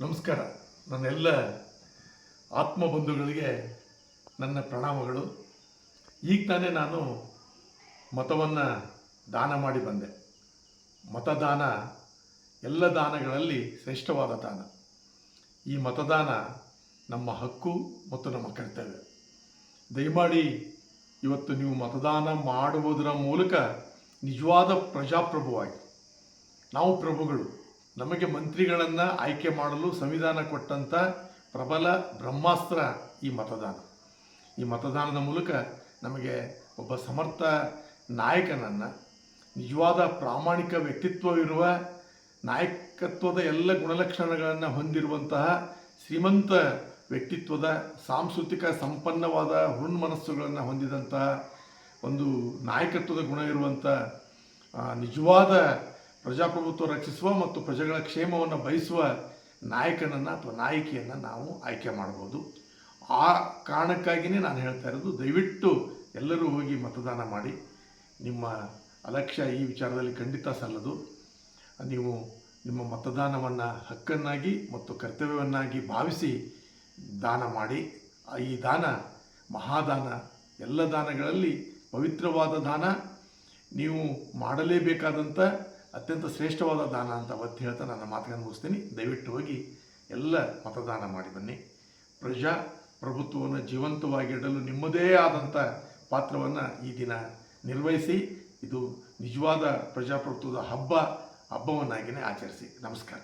ನಮಸ್ಕಾರ. ನನ್ನೆಲ್ಲ ಆತ್ಮ ಬಂಧುಗಳಿಗೆ ನನ್ನ ಪ್ರಣಾಮಗಳು. ಈಗ ತಾನೇ ನಾನು ಮತವನ್ನು ದಾನ ಮಾಡಿ ಬಂದೆ. ಮತದಾನ ಎಲ್ಲ ದಾನಗಳಲ್ಲಿ ಶ್ರೇಷ್ಠವಾದ ದಾನ. ಈ ಮತದಾನ ನಮ್ಮ ಹಕ್ಕು ಮತ್ತು ನಮ್ಮ ಕರ್ತವ್ಯ. ದಯಮಾಡಿ ಇವತ್ತು ನೀವು ಮತದಾನ ಮಾಡುವುದರ ಮೂಲಕ ನಿಜವಾದ ಪ್ರಜಾಪ್ರಭುವಾಗಿ, ನಾವು ಪ್ರಭುಗಳು ನಮಗೆ ಮಂತ್ರಿಗಳನ್ನು ಆಯ್ಕೆ ಮಾಡಲು ಸಂವಿಧಾನ ಕೊಟ್ಟಂಥ ಪ್ರಬಲ ಬ್ರಹ್ಮಾಸ್ತ್ರ ಈ ಮತದಾನ. ಈ ಮತದಾನದ ಮೂಲಕ ನಮಗೆ ಒಬ್ಬ ಸಮರ್ಥ ನಾಯಕನನ್ನು, ನಿಜವಾದ ಪ್ರಾಮಾಣಿಕ ವ್ಯಕ್ತಿತ್ವವಿರುವ ನಾಯಕತ್ವದ ಎಲ್ಲ ಗುಣಲಕ್ಷಣಗಳನ್ನು ಹೊಂದಿರುವಂತಹ ಶ್ರೀಮಂತ ವ್ಯಕ್ತಿತ್ವದ ಸಾಂಸ್ಕೃತಿಕ ಸಂಪನ್ನವಾದ ಹುಣ್ಮನಸ್ಸುಗಳನ್ನು ಹೊಂದಿದಂತಹ ಒಂದು ನಾಯಕತ್ವದ ಗುಣ ಇರುವಂಥ ನಿಜವಾದ ಪ್ರಜಾಪ್ರಭುತ್ವ ರಕ್ಷಿಸುವ ಮತ್ತು ಪ್ರಜೆಗಳ ಕ್ಷೇಮವನ್ನು ಬಯಸುವ ನಾಯಕನನ್ನು ಅಥವಾ ನಾಯಕಿಯನ್ನು ನಾವು ಆಯ್ಕೆ ಮಾಡ್ಬೋದು ಆ ಕಾರಣಕ್ಕಾಗಿಯೇ ನಾನು ಹೇಳ್ತಾ ಇರೋದು, ದಯವಿಟ್ಟು ಎಲ್ಲರೂ ಹೋಗಿ ಮತದಾನ ಮಾಡಿ. ನಿಮ್ಮ ಅಲಕ್ಷ್ಯ ಈ ವಿಚಾರದಲ್ಲಿ ಖಂಡಿತ ಸಲ್ಲದು. ನೀವು ನಿಮ್ಮ ಮತದಾನವನ್ನು ಹಕ್ಕನ್ನಾಗಿ ಮತ್ತು ಕರ್ತವ್ಯವನ್ನಾಗಿ ಭಾವಿಸಿ ದಾನ ಮಾಡಿ. ಈ ದಾನ, ಮಹಾದಾನ, ಎಲ್ಲ ದಾನಗಳಲ್ಲಿ ಪವಿತ್ರವಾದ ದಾನ. ನೀವು ಮಾಡಲೇಬೇಕಾದಂಥ ಅತ್ಯಂತ ಶ್ರೇಷ್ಠವಾದ ದಾನ ಅಂತ ಒತ್ತಿ ಹೇಳ್ತಾ ನನ್ನ ಮಾತುಗಳನ್ನು ಮುಗಿಸ್ತೀನಿ. ದಯವಿಟ್ಟು ಹೋಗಿ ಎಲ್ಲ ಮತದಾನ ಮಾಡಿ ಬನ್ನಿ. ಪ್ರಜಾ ಪ್ರಭುತ್ವವನ್ನು ಜೀವಂತವಾಗಿಡಲು ನಿಮ್ಮದೇ ಆದಂಥ ಪಾತ್ರವನ್ನು ಈ ದಿನ ನಿರ್ವಹಿಸಿ, ಇದು ನಿಜವಾದ ಪ್ರಜಾಪ್ರಭುತ್ವದ ಹಬ್ಬ ಹಬ್ಬವನ್ನಾಗಿಯೇ ಆಚರಿಸಿ. ನಮಸ್ಕಾರ.